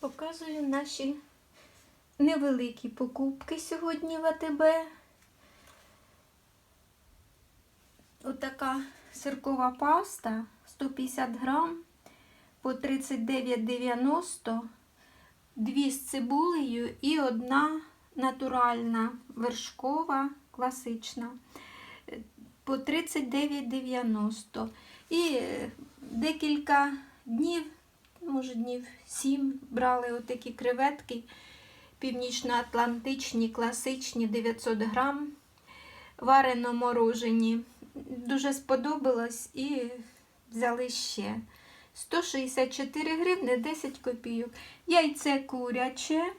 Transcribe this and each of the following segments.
Показую наші невеликі покупки сьогодні в АТБ. Отака сиркова паста 150 грам по 39,90, дві з цибулею і одна натуральна вершкова класична по 39,90. І декілька днів, може днів 7, брали отакі креветки північно-атлантичні, класичні 900 грам, варено морожені. Дуже сподобалось і взяли ще. 164 гривни 10 копійок. Яйце куряче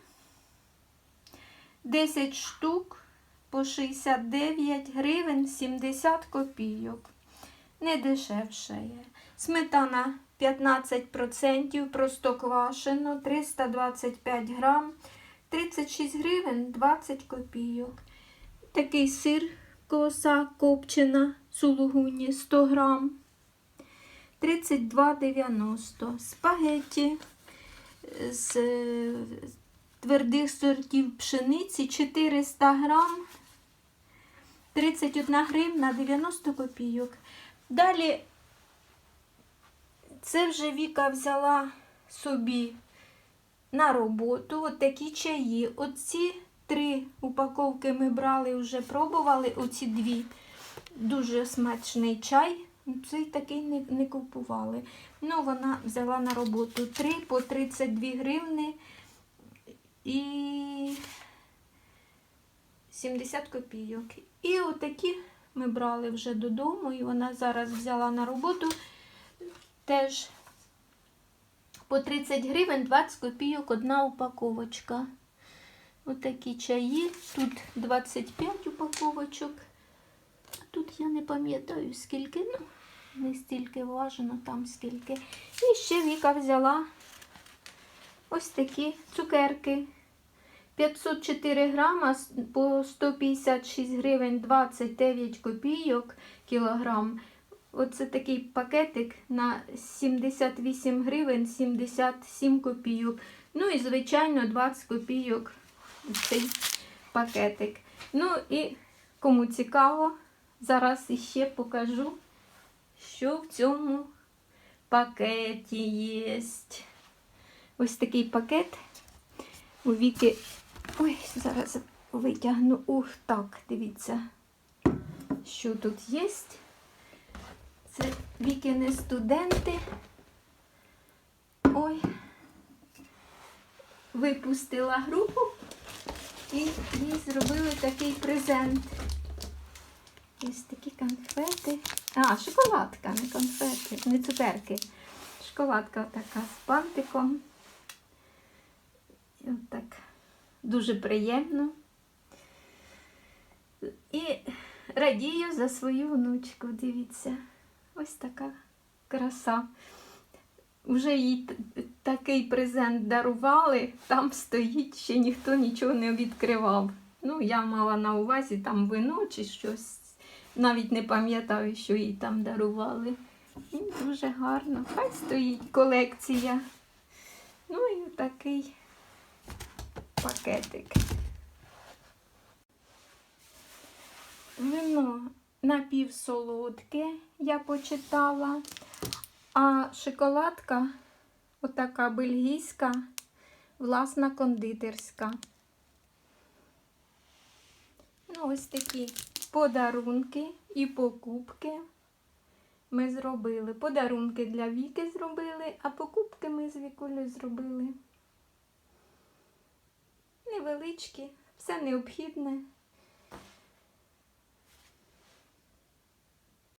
10 штук по 69 гривень 70 копійок. Не дешевше є. Сметана 15% простоквашино 325 грам 36 гривень 20 копійок. Такий сир коса копчена сулугуні 100 грам 32,90. Спагетті з е, твердих сортів пшениці 400 грам 31 гривна 90 копійок. Далі це вже Віка взяла собі на роботу от такі чаї. Оці три упаковки ми брали, вже пробували, оці дві. Дуже смачний чай. Цей такий не, не купували. Ну, вона взяла на роботу три по 32 гривни і 70 копійок. І отакі ми брали вже додому, і вона зараз взяла на роботу теж по 30 гривень 20 копійок одна упаковочка. Отакі чаї. Тут 25 упаковочок. Тут я не пам'ятаю скільки. Ну, не стільки важено, там скільки. І ще Віка взяла ось такі цукерки. 504 грама по 156 гривень 29 копійок кілограм. Оце такий пакетик на 78 гривень 77 копійок. Ну і, звичайно, 20 копійок цей пакетик. Ну і кому цікаво, зараз іще покажу, що в цьому пакеті є. Ось такий пакет. У Віки. Ой, зараз витягну. Ух, так, дивіться, що тут є. Це Вікини студенти. Ой, випустила групу і їй зробили такий презент. Ось такі конфети. А, шоколадка, не конфети, не цукерки. Шоколадка така з бантиком. І так дуже приємно. І радію за свою внучку, дивіться. Ось така краса. Уже їй такий презент дарували, там стоїть, ще ніхто нічого не відкривав. Ну, я мала на увазі там вино чи щось. Навіть не пам'ятаю, що їй там дарували. І дуже гарно. Хай стоїть колекція. Ну і такий пакетик. Вино напівсолодке, я почитала, а шоколадка отака бельгійська, власна кондитерська. Ну, ось такі подарунки і покупки ми зробили. Подарунки для Віки зробили, а покупки ми з Вікулею зробили. Невеличкі, все необхідне